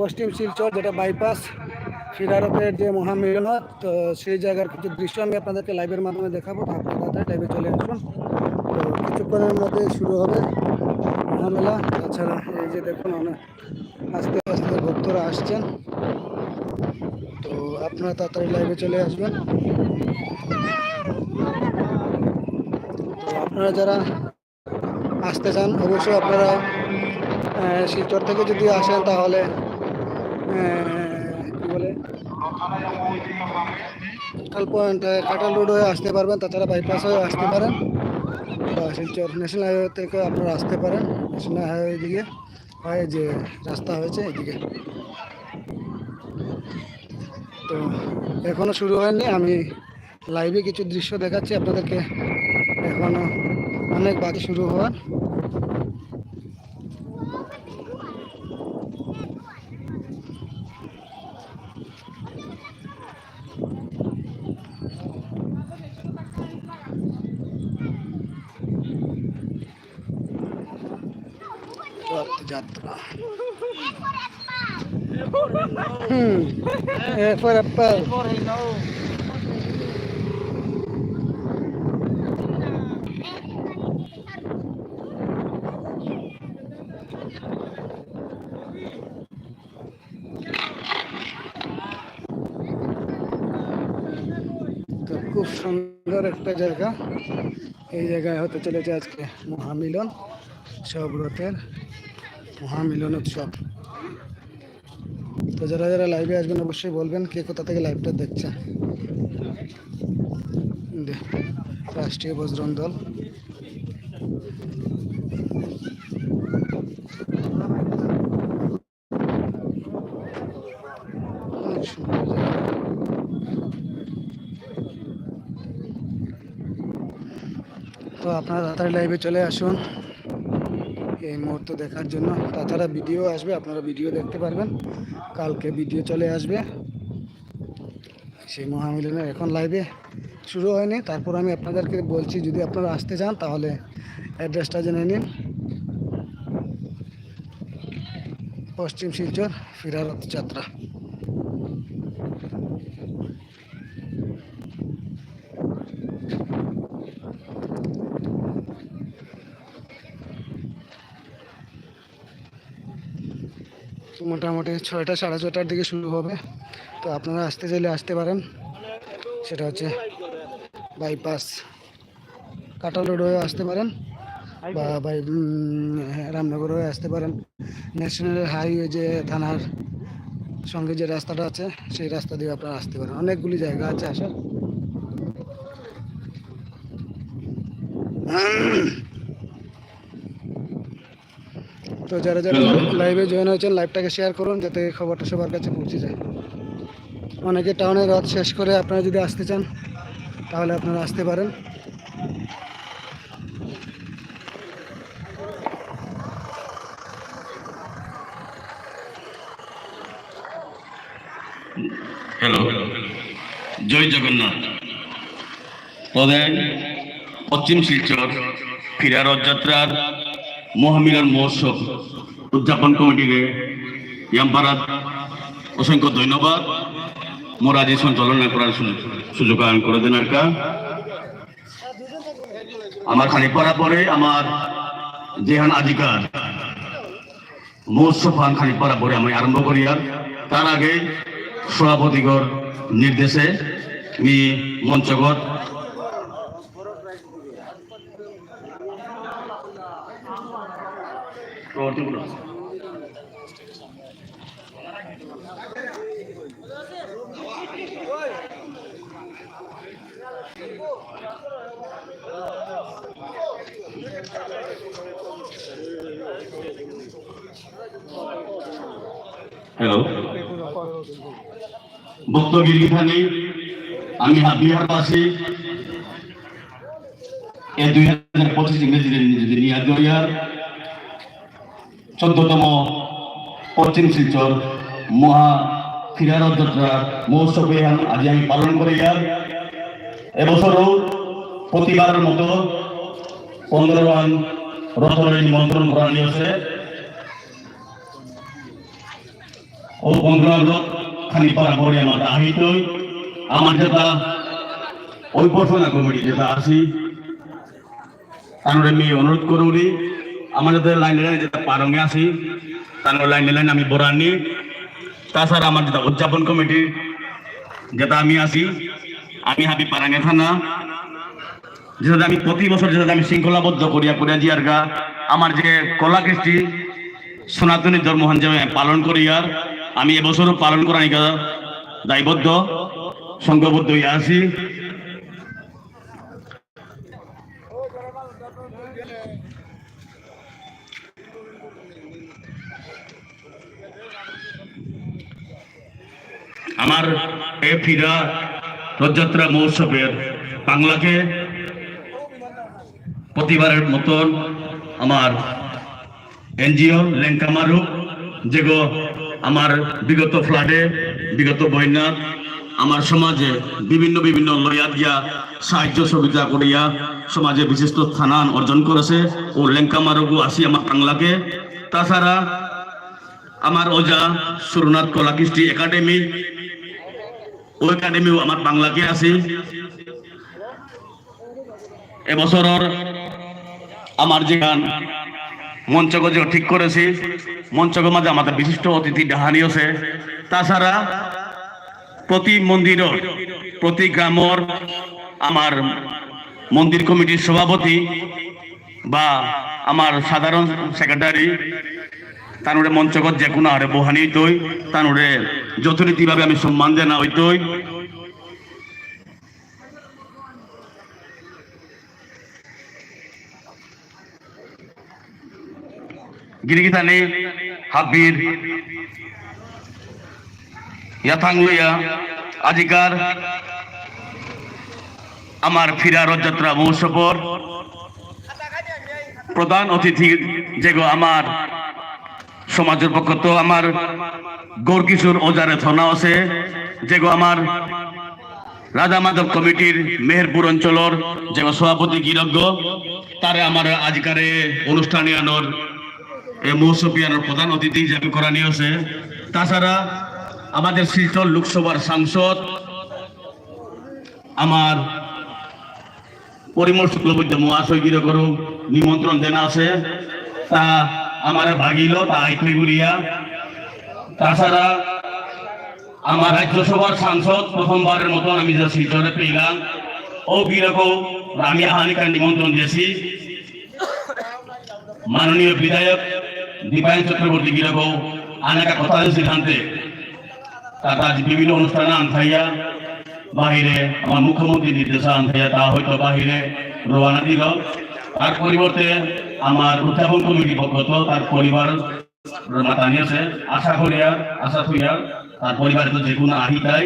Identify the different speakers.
Speaker 1: পশ্চিম শিলচর যেটা বাইপাস ফিরারতের যে মহামিলন হয়, তো সেই জায়গার কিছু দৃশ্য আমি আপনাদেরকে লাইভের মাধ্যমে দেখাবো তো আপনারা তাড়াতাড়ি লাইভে চলে আসুন। তো কিছুক্ষণের মধ্যে শুরু হবে মহামেলা। তাছাড়া এই যে দেখুন অনেক আস্তে আস্তে ভক্তরা আসছেন। তো আপনারা তাড়াতাড়ি লাইভে চলে আসবেন। তো আপনারা যারা আসতে চান অবশ্যই আপনারা শিলচর থেকে যদি আসেন তাহলে কি বলে? কাটাল পয়েন্ট কাটাল রোড হয়ে আসতে পারবেন, তাছাড়া বাইপাস হয়ে আসতে পারেন। বা শিলচর ন্যাশনাল হাইওয়ে থেকে আপনারা আসতে পারেন। ন্যাশনাল হাইওয়ে দিকে হয় যে রাস্তা হয়েছে এদিকে। তো এখনও শুরু হয়নি, আমি লাইভে কিছু দৃশ্য দেখাচ্ছি আপনাদেরকে। এখনও অনেক বাকি শুরু হওয়ার। তো খুব সুন্দর একটা জায়গা। এই জায়গায় হতে চলেছে আজকে মহামিলন সব রথের। মহামিলন উৎসব তো যারা যারা লাইভে আসবেন, অবশ্যই বলবেন কে কোথা থেকে লাইভটা দেখছেন দে- রাষ্ট্রীয় বজরং দল। তো আপনারা তাড়াতাড়ি লাইভে চলে আসুন। এই মুহূর্ত দেখার জন্য। তাছাড়া ভিডিও আসবে, আপনারা ভিডিও দেখতে পারবেন। কালকে ভিডিও চলে আসবে। সেই মহামিলনে এখন লাইভে শুরু হয়নি। তারপর আমি আপনাদেরকে বলছি, যদি আপনারা আসতে চান, তাহলে অ্যাড্রেসটা জেনে নিন। পশ্চিম শিলচর, ফিরারত যাত্রা। মোটামুটি ছয়টা সাড়ে ছটার দিকে শুরু হবে। তো আপনারা আসতে চাইলে আসতে পারেন। সেটা হচ্ছে বাইপাস কাটাল রোড হয়ে আসতে পারেন বা বাই রামনগর হয়ে আসতে পারেন। ন্যাশনাল হাইওয়ে যে থানার সঙ্গে যে রাস্তাটা আছে, সেই রাস্তা দিয়ে আপনারা আসতে পারেন। অনেকগুলি জায়গা আছে আসার। তো যারা যারা লাইভে জয়েন হয়েছেন লাইভটাকে শেয়ার করুন যাতে খবরটা সবার কাছে পৌঁছে যায়। অনেকে টাউনে রথ শেষ করে আপনারা যদি আসতে চান তাহলে আপনারা আসতে পারেন।
Speaker 2: হ্যালো। জয় জগন্নাথ। তদের পশ্চিম শিলচর ফিরা রথযাত্রার মহামিলন মহোৎসব উদযাপন কমিটিকে ইয়াম্পারাত অসংখ্য ধন্যবাদ। মোর আজ সঞ্চালনা করার সুযোগ আয়ন করে দেন একটা আমার খালি পড়া পরে আমার যেহান আজিকার মহোৎসব হান খানি পড়া পরে আমি আরম্ভ করি আর তার আগে সভাপতিগর নির্দেশে মি মঞ্চগত হ্যালো বক্তগিরি খানি আমি বিহারবাসী এই দুই হাজার পঁচিশ ইংরেজি যদি নিয়ে দরিয়ার চোদ্দতম পশ্চিম শিলচর মহা ফিরারত যাত্রা মহোৎসবে আজি আমি পালন করি ইয়ার। এবছরও প্রতিবারের মতো পনেরো রান রথরে নিমন্ত্রণ করা নিয়েছে ও বন্ধু বান্ধব খালি বরাবরই আমার আহিত আমার যেটা ওই ঘোষণা কমিটি যেটা আছি তার আমি অনুরোধ করুনি আমার যাতে লাইনে লাইনে যেটা পারঙ্গে আছি, তার লাইনে লাইনে আমি বরানি তাছাড়া আমার যেটা উদযাপন কমিটি যেটা আমি আছি, আমি হাবি পারাঙ্গে থানা। যেটা আমি প্রতি বছর যেটা আমি শৃঙ্খলাবদ্ধ করিয়া করিয়া জিয়ার গা, আমার যে কলা কৃষ্টি সনাতনী ধর্মহান যে পালন করিয়ার আমি এবছরও পালন করা নিকা দায়বদ্ধ, সংঘবদ্ধ হইয়া আছি। আমার এ ফিরা রথযাত্রা মহোৎসবের বাংলাকে প্রতিবারের মতন আমার এনজিও লেঙ্কামারু যেগো আমার বিগত ফ্লাডে বিগত বন্যা, আমার সমাজে বিভিন্ন বিভিন্ন লয়া দিয়া সাহায্য সহযোগিতা করিয়া সমাজে বিশিষ্ট স্থান অর্জন করেছে ও লেঙ্কামারুগু আসি আমার বাংলাকে। তাছাড়া আমার ওজা সুরনাথ কলাকৃষ্টি একাডেমি ও একাডেমিও আমার বাংলাকে আছে। এবছৰৰ আমার যে গান মঞ্চক যে ঠিক করেছি। মঞ্চক মাঝে আমাদের বিশিষ্ট অতিথি ডাহানি আছে। তাছাড়া প্রতি মন্দিরের প্রতি গ্রামর আমার মন্দির কমিটির সভাপতি বা আমার সাধারণ সেক্রেটারি তানুরে মঞ্চকত যে কোনো আরে বহানি তৈ তানুরে যথারীতিভাবে আমি সম্মান দেনা হইতই। গিরিগিতানে হাবির ইয়াথাংলইয়া, আজিকার আমার ফিরা রথযাত্রা মহোৎসবর প্রধান অতিথি যেগো আমার সমাজের পক্ষ তো আমার গৌর কিশোর ওজারে থানা আছে যেগো আমার রাজা মাধব কমিটির মেহেরপুর অঞ্চলর যে সভাপতি গিরজ্ঞ তারে আমার আজকারে অনুষ্ঠানে আনোর এই মৌসুমিয়ানোর প্রধান অতিথি হিসাবে করা নিয়েছে তাছাড়া আমাদের শিলচর লোকসভার সাংসদ, আমার পরিমল শুক্লবৈদ্য মহাশয় গিরকর নিমন্ত্রণ দেনা আছে। তা আমার ভাগিল তা আইথই গুড়িয়া তাছাড়া আমার রাজ্যসভার সাংসদ প্রথমবারের মতন আমি যে শিলচরে পেলাম, ও গিরকও আমি আহানিকার নিমন্ত্রণ দিয়েছি। মাননীয় বিধায়ক দীপায়ন চক্রবর্তী গিরকও আনাকা কথা সিদ্ধান্তে। তার বিভিন্ন অনুষ্ঠানে আনথাইয়া বাহিরে আমার মুখ্যমন্ত্রী নির্দেশা আনথাইয়া তা হয়তো বাহিরে রওনা দিল। তার পরিবর্তে আমার উত্থাপন কমিটি পক্ষত তার পরিবার আশা করিয়া আশা করিয়া তার পরিবারে তো যে কোনো আহিতাই